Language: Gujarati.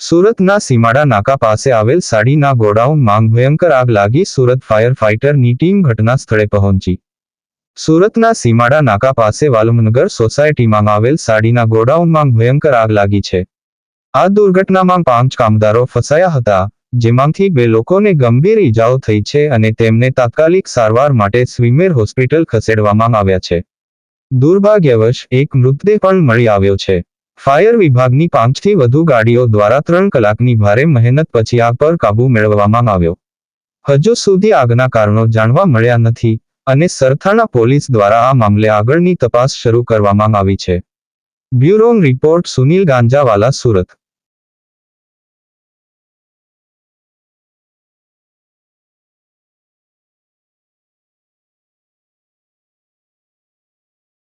સુરતના સીમાડા નાકા પાસે આવેલ સાડીના ગોડાઉનમાં ભયંકર આગ લાગી સુરત ફાયર ફાઇટરની ટીમ ઘટના સ્થળે પહોંચી. સુરતના સીમાડા નાકા પાસે વાલમનગર સોસાયટીમાં આવેલ સાડીના ગોડાઉનમાં ભયંકર આગ લાગી છે. આ દુર્ઘટનામાં પાંચ કામદારો ફસાયા હતા, જેમાંથી બે લોકોને ગંભીર ઈજાઓ થઈ છે અને તેમને તાત્કાલિક સારવાર માટે સ્વીમેર હોસ્પિટલ ખસેડવામાં આવ્યા છે. દુર્ભાગ્યવશ, એક મૃતદેહ પણ મળી આવ્યો છે. ફાયર વિભાગની પાંચથી વધુ ગાડીઓ દ્વારા ત્રણ કલાકની ભારે મહેનત પછી આગ પર કાબૂ મેળવવામાં આવ્યો. હજુ સુધી આગના કારણો જાણવા મળ્યા નથી અને સરથાણા પોલીસ દ્વારા આ મામલે આગળની તપાસ શરૂ કરવામાં આવી છે. Bureau report Sunil Ganjawala, Surat.